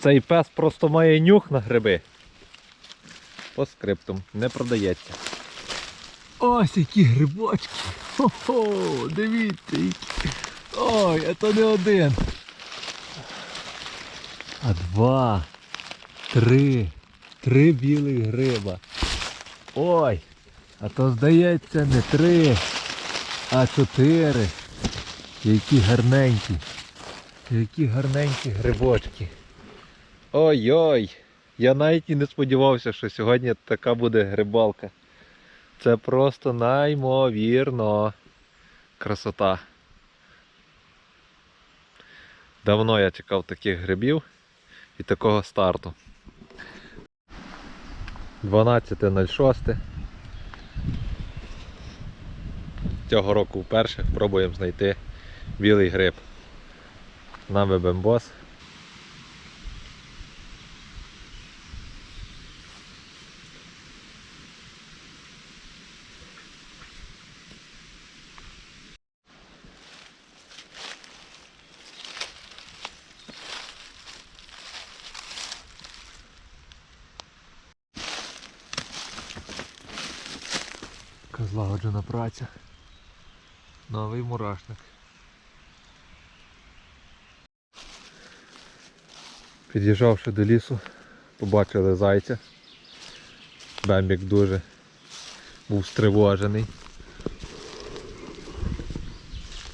Цей пес просто має нюх на гриби. По скриптум, не продається. Ось які грибочки. Хо-хо, дивіться. які. Ой, а то не один. А два. Три. Три білих гриба. Ой. А то здається не три, а чотири. Які гарненькі. Які гарненькі грибочки. Ой-ой! Я навіть і не сподівався, що сьогодні така буде грибалка. Це просто неймовірно. Красота. Давно я чекав таких грибів і такого старту. 12.06. Цього року вперше пробуємо знайти білий гриб. Нами бембос. Злагоджена праця. Новий мурашник. Під'їжджавши до лісу, побачили зайця. Бембік дуже був стривожений.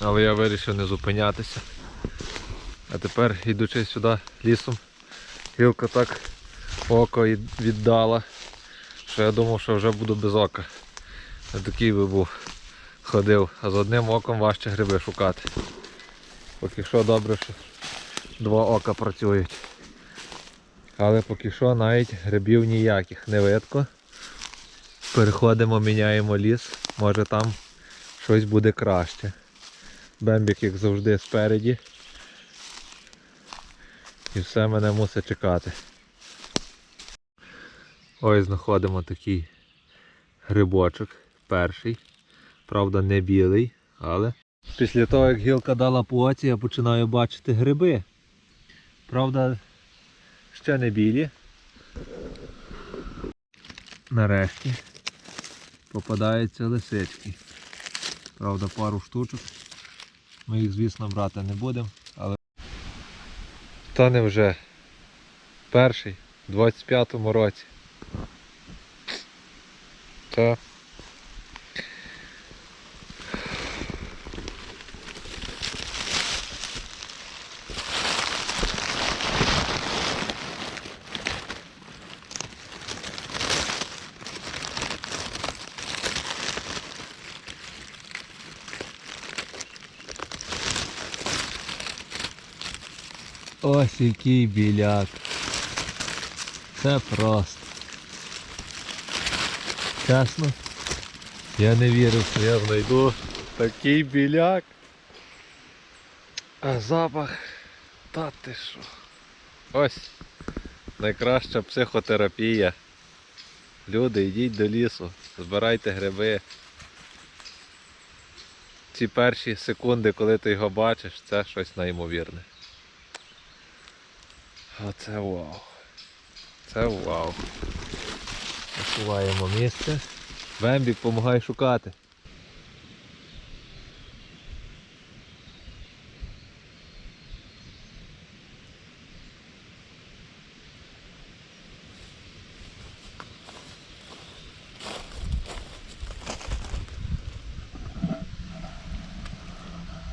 Але я вирішив не зупинятися. А тепер, йдучи сюди лісом, гілка так око віддала, що я думав, що вже буду без ока. Я такий би був ходив, а з одним оком важче гриби шукати. Поки що добре, що два ока працюють. Але поки що навіть грибів ніяких не видко. Переходимо, міняємо ліс, може там щось буде краще. Бембік, як завжди, спереді. І все мене мусить чекати. Ось знаходимо такий грибочок перший. Правда, не білий, але. Після того, як гілка дала поці, я починаю бачити гриби. Правда, ще не білі. Нарешті попадаються лисички. Правда, пару штучок. Ми їх, звісно, брати не будемо, але. Та не вже перший, в 25-му році. Та. Ось який біляк. Це просто. Чесно. Я не вірив, що я знайду такий біляк. А запах. Та ти що. Ось. Найкраща психотерапія. Люди, йдіть до лісу, збирайте гриби. Ці перші секунди, коли ти його бачиш, це щось неймовірне. Оце вау. Це вау. Насуваємо місце. Бембік, допомагай шукати.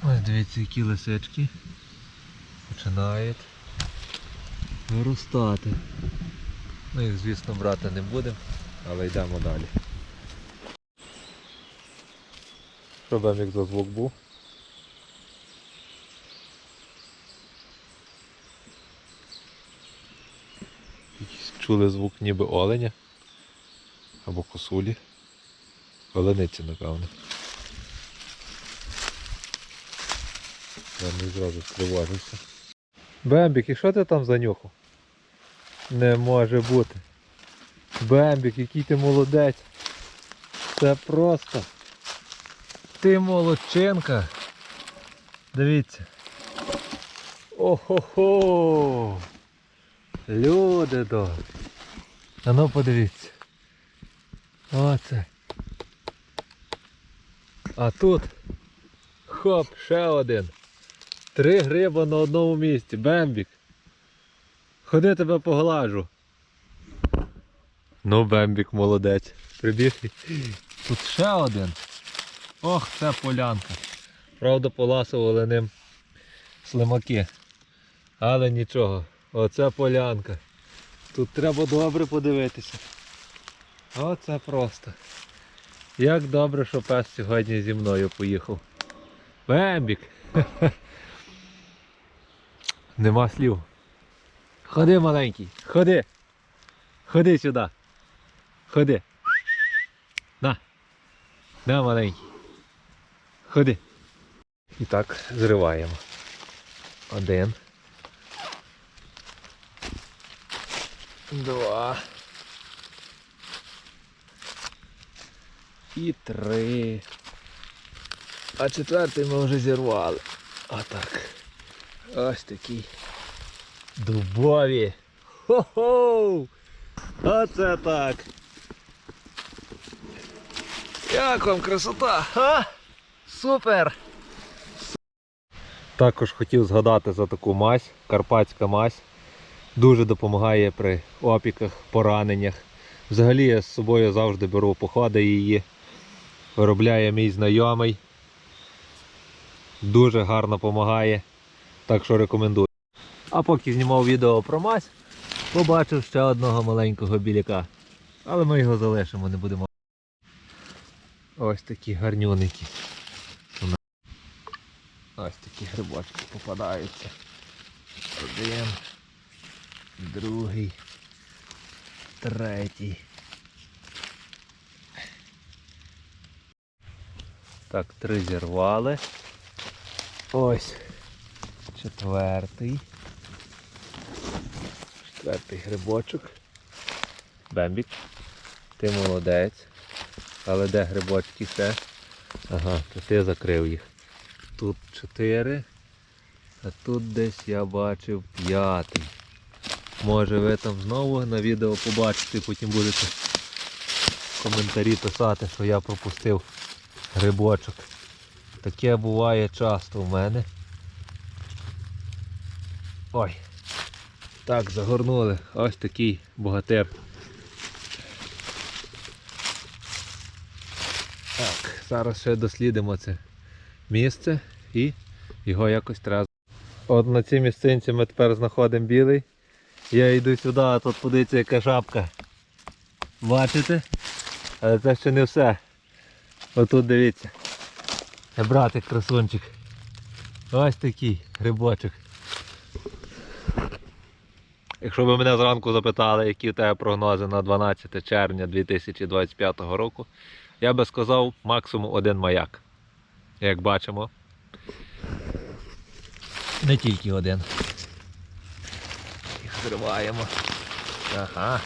Ось дивіться, які лисички починають виростати. Ну їх, звісно, брати не будемо, але йдемо далі. Б як за звук був? Чули звук ніби оленя або косулі. Олениці, напевно. Я не зразу стривожився. Бембік, і що ти там занюхав? Не може бути. Бембік, який ти молодець. Це просто. Ти молодчинка. Дивіться. Охо-хо. Люди добрі. А ну подивіться. Оце. А тут. Хоп, ще один. Три гриба на одному місці. Бембік. Ходи тебе поглажу. Ну, Бембік молодець. Прибіг. Тут ще один. Ох, це полянка. Правда, поласували ним слимаки. Але нічого. Оце полянка. Тут треба добре подивитися. Оце просто. Як добре, що пес сьогодні зі мною поїхав. Бембік. Нема слів. Ходи маленький, ходи. Ходи сюди. Ходи. На. На маленький. Ходи. І так зриваємо. Один. Два. І три. А четвертий ми вже зірвали. Отак. Ось такий. Дубові. Хо-хо! Оце так. Як вам красота? А? Супер! Також хотів згадати за таку мазь, карпатська мазь. Дуже допомагає при опіках, пораненнях. Взагалі я з собою завжди беру походи її. Виробляє мій знайомий. Дуже гарно допомагає. Так що рекомендую. А поки знімав відео про мазь, побачив ще одного маленького біляка. Але ми його залишимо, не будемо. Ось такі гарнюники. Ось такі грибочки попадаються. Один, другий, третій. Так, три зірвали. Ось четвертий. Четвертий грибочок. Бембік. Ти молодець. Але де грибочки ще? Ага, то ти закрив їх. Тут чотири. А тут десь я бачив п'ятий. Може ви там знову на відео побачите, потім будете в коментарі писати, що я пропустив грибочок. Таке буває часто в мене. Ой. Так, загорнули. Ось такий богатир. Так, зараз ще дослідимо це місце і його якось треба. От на цій місцинці ми тепер знаходимо білий. Я йду сюди, а тут подивіться яка шапка. Бачите? Але це ще не все. Отут дивіться. Братик красунчик. Ось такий грибочок. Якщо ви мене зранку запитали, які у тебе прогнози на 12 червня 2025 року, я би сказав максимум один маяк. Як бачимо. Не тільки один. Їх зриваємо. Ага.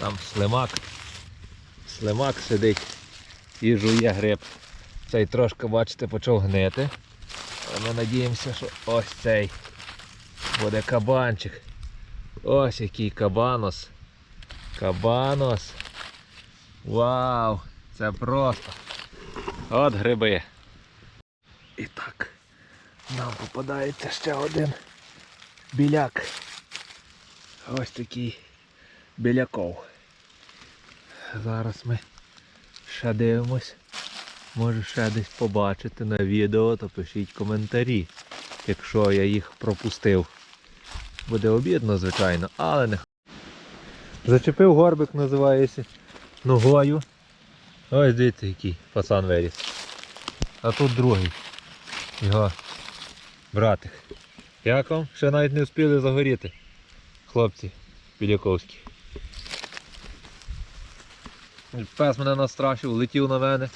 Там слимак. Слимак сидить і жує гриб. Цей трошки, бачите, почав гнити. Ми надіємося, що ось цей буде кабанчик. Ось який кабанос. Кабанос. Вау! Це просто. От гриби. І так. Нам попадається ще один біляк. Ось такий біляков. Зараз ми ще дивимось. Може ще десь побачити на відео, то пишіть коментарі, якщо я їх пропустив. Буде обідно, звичайно, але не Зачепив горбик, називається ногою. Ось дивіться, який пацан виріс. А тут другий. Його братик. Як вам? Ще навіть не встигли загоріти. Хлопці Біляковські. Пес мене настрашив, летів на мене.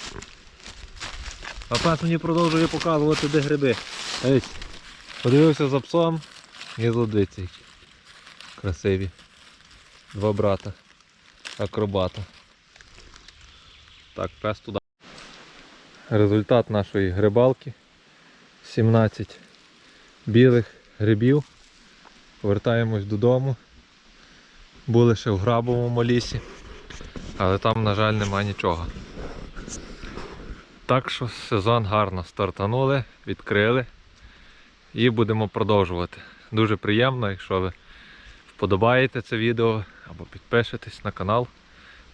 А пес мені продовжує показувати, де гриби. Ось, подивився за псом і злодиці. Красиві. Два брата. Акробата. Так, пес туди. Результат нашої грибалки. 17 білих грибів. Повертаємось додому. Були ще в грабовому лісі, але там, на жаль, нема нічого. Так що сезон гарно стартанули, відкрили і будемо продовжувати. Дуже приємно, якщо ви вподобаєте це відео або підпишетесь на канал.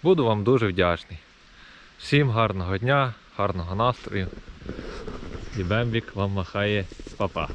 Буду вам дуже вдячний. Всім гарного дня, гарного настрою. І Бембік вам махає Па-па.